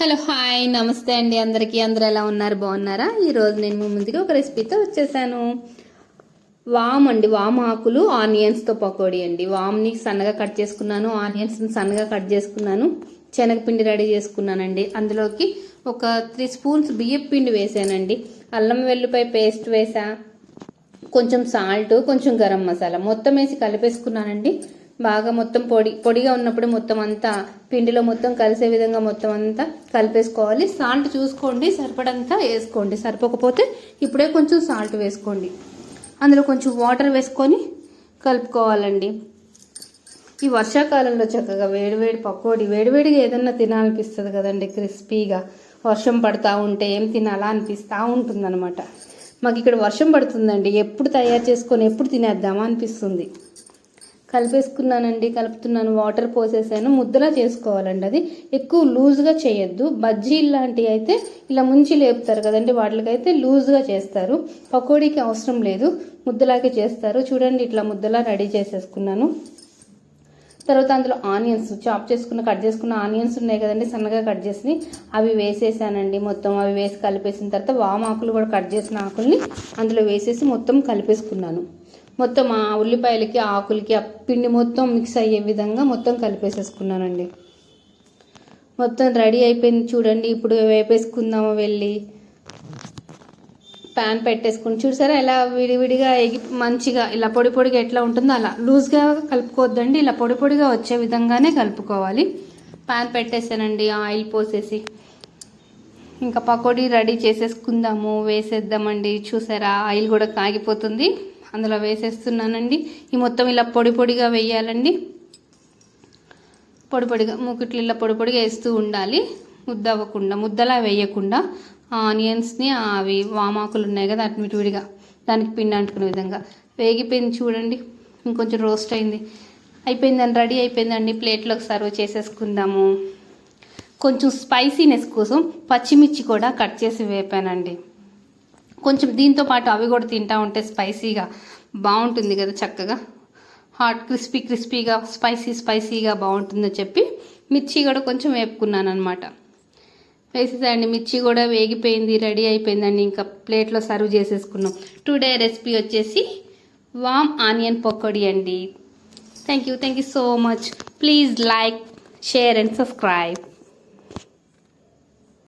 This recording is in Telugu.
హలో హాయ్ నమస్తే అండి అందరికీ. అందరూ ఎలా ఉన్నారు? బాగున్నారా? ఈరోజు నేను మీ ముందుగా ఒక రెసిపీతో వచ్చేసాను. వామ్ అండి వామ్ ఆకులు ఆనియన్స్తో పకోడీ అండి. వామ్ని సన్నగా కట్ చేసుకున్నాను. ఆనియన్స్ని సన్నగా కట్ చేసుకున్నాను. శనగపిండి రెడీ చేసుకున్నానండి. అందులోకి ఒక త్రీ స్పూన్స్ బియ్యం పిండి వేసానండి. అల్లం వెల్లిపాయ పేస్ట్ వేసా. కొంచెం సాల్ట్ కొంచెం గరం మసాలా. మొత్తం వేసి కలిపేసుకున్నానండి. బాగా మొత్తం పొడి పొడిగా ఉన్నప్పుడు మొత్తం అంతా పిండిలో మొత్తం కలిసే విధంగా మొత్తం అంతా కలిపేసుకోవాలి. సాల్ట్ చూసుకోండి సరిపడంతా వేసుకోండి. సరిపోకపోతే ఇప్పుడే కొంచెం సాల్ట్ వేసుకోండి. అందులో కొంచెం వాటర్ వేసుకొని కలుపుకోవాలండి. ఈ వర్షాకాలంలో చక్కగా వేడివేడి పకోడీ వేడివేడిగా ఏదన్నా తినాలనిపిస్తుంది కదండి క్రిస్పీగా. వర్షం పడతా ఉంటే ఏం తినాలా అనిపిస్తూ ఉంటుందన్నమాట. మాకు ఇక్కడ వర్షం పడుతుందండి. ఎప్పుడు తయారు చేసుకొని ఎప్పుడు తినేద్దామా అనిపిస్తుంది. కలిపేసుకున్నానండి కలుపుతున్నాను వాటర్ పోసేసాను ముద్దలా చేసుకోవాలండి అది. ఎక్కువ లూజ్గా చేయొద్దు. బజ్జీ లాంటివి అయితే ఇలా ముంచి లేపుతారు కదండి వాటికైతే లూజ్గా చేస్తారు. పకోడీకి అవసరం లేదు ముద్దలాగే చేస్తారు. చూడండి ఇట్లా ముద్దలా రెడీ చేసేసుకున్నాను. తర్వాత అందులో ఆనియన్స్ చాప్ చేసుకున్న కట్ చేసుకున్న ఆనియన్స్ ఉన్నాయి కదండి సన్నగా కట్ చేసి అవి వేసేసానండి మొత్తం. అవి వేసి కలిపేసిన తర్వాత వామాకులు కూడా కట్ చేసిన ఆకుల్ని అందులో వేసేసి మొత్తం కలిపేసుకున్నాను. మొత్తం ఆ ఉల్లిపాయలకి ఆకులకి ఆ పిండి మొత్తం మిక్స్ అయ్యే విధంగా మొత్తం కలిపేసేసుకున్నానండి. మొత్తం రెడీ అయిపోయింది చూడండి. ఇప్పుడు వేపేసుకుందాము వెళ్ళి. ప్యాన్ పెట్టేసుకుని చూసారా ఇలా విడివిడిగా ఎగి మంచిగా ఇలా పొడి పొడిగా ఎట్లా ఉంటుందో అలా. లూజ్గా కలుపుకోవద్దండి. ఇలా పొడి పొడిగా వచ్చే విధంగానే కలుపుకోవాలి. ప్యాన్ పెట్టేసానండి ఆయిల్ పోసేసి. ఇంకా పకోడీ రెడీ చేసేసుకుందాము. వేసేద్దామండి. చూసారా? ఆయిల్ కూడా కాగిపోతుంది. అందులో వేసేస్తున్నానండి. ఈ మొత్తం ఇలా పొడి పొడిగా వేయాలండి. పొడి పొడిగా మూకిట్లు ఇలా పొడి పొడిగా వేస్తూ ఉండాలి. ముద్ద అవ్వకుండా ముద్దలా వేయకుండా ఆనియన్స్ని అవి వామాకులు ఉన్నాయి కదా అటు విడిగా దానికి పిండి అంటుకునే విధంగా. వేగిపోయింది చూడండి. ఇంకొంచెం రోస్ట్ అయింది. అయిపోయిందండి రెడీ అయిపోయిందండి. ప్లేట్లోకి సర్వ్ చేసేసుకుందాము. కొంచెం స్పైసీనెస్ కోసం పచ్చిమిర్చి కూడా కట్ చేసి వేపానండి. కొంచెం దీంతో పాటు అవి కూడా తింటూ ఉంటే స్పైసీగా బాగుంటుంది కదా చక్కగా. హాట్ క్రిస్పీ క్రిస్పీగా స్పైసీ స్పైసీగా బాగుంటుందని చెప్పి మిర్చి కూడా కొంచెం వేపుకున్నాను అనమాట వేసేసాయండి మిర్చి కూడా వేగిపోయింది రెడీ అయిపోయిందండి. ఇంకా ప్లేట్లో సర్వ్ చేసేసుకున్నాం. టుడే రెసిపీ వచ్చేసి వామ్ ఆనియన్ పకోడీ అండి. Thank you thank you so much please like share and subscribe